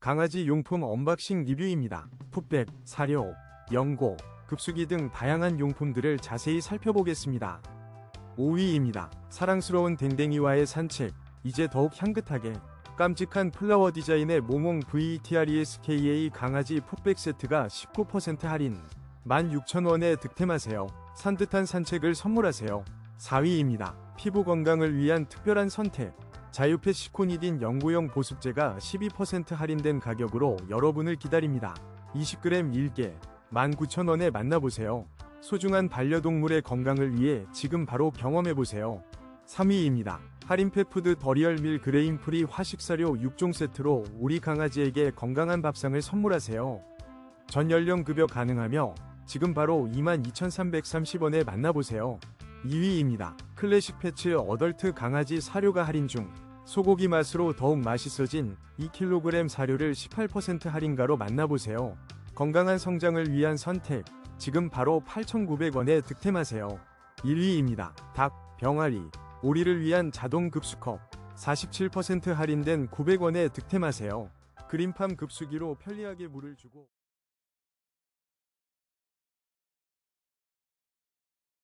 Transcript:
강아지 용품 언박싱 리뷰입니다. 풋백, 사료, 연고, 급수기 등 다양한 용품들을 자세히 살펴보겠습니다. 5위입니다. 사랑스러운 댕댕이와의 산책, 이제 더욱 향긋하게 깜찍한 플라워 디자인의 모몽 VTRESKA 강아지 풋백 세트가 19% 할인 16,000원에 득템하세요. 산뜻한 산책을 선물하세요. 4위입니다. 피부 건강을 위한 특별한 선택. 자유펫 시코니딘 연구용 보습제가 12% 할인된 가격으로 여러분을 기다립니다. 20g 1개 19,000원에 만나보세요. 소중한 반려동물의 건강을 위해 지금 바로 경험해보세요. 3위입니다. 할인 페푸드 더리얼 밀 그레인 프리 화식사료 6종 세트로 우리 강아지에게 건강한 밥상을 선물하세요. 전 연령 급여 가능하며 지금 바로 22,330원에 만나보세요. 2위입니다. 클래식 패츠 어덜트 강아지 사료가 할인 중 소고기 맛으로 더욱 맛있어진 2kg 사료를 18% 할인가로 만나보세요. 건강한 성장을 위한 선택 지금 바로 8,900원에 득템하세요. 1위입니다. 닭, 병아리, 오리를 위한 자동 급수컵 47% 할인된 900원에 득템하세요. 그린팜 급수기로 편리하게 물을 주고